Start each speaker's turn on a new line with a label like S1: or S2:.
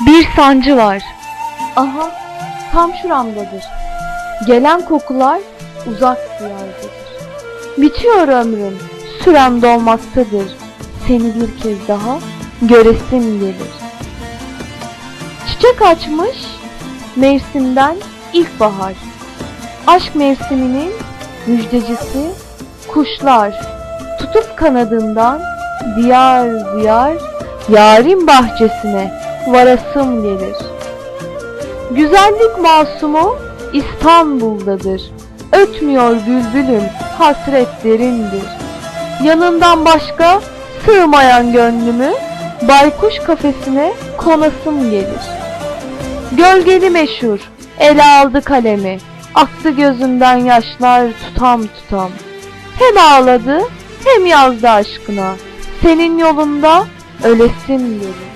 S1: Bir sancı var.
S2: Aha, tam şuramdadır. Gelen kokular uzak diyardadır. Bitiyor ömrüm, sürem dolmaktadır. Seni bir kez daha göresim gelir. Çiçek açmış, mevsimden ilkbahar. Aşk mevsiminin müjdecisi kuşlar. Tutup kanadından diyar diyar yarim bahçesine varasım gelir. Güzellik masumu İstanbul'dadır. Ötmüyor bülbülüm, hasret derindir. Yanından başka sığmayan gönlümü, baykuş kafesine konasım gelir. Gölgeli meşhur, ele aldı kalemi, aktı gözünden yaşlar tutam tutam. Hem ağladı, hem yazdı aşkına, senin yolunda ölesim gelir.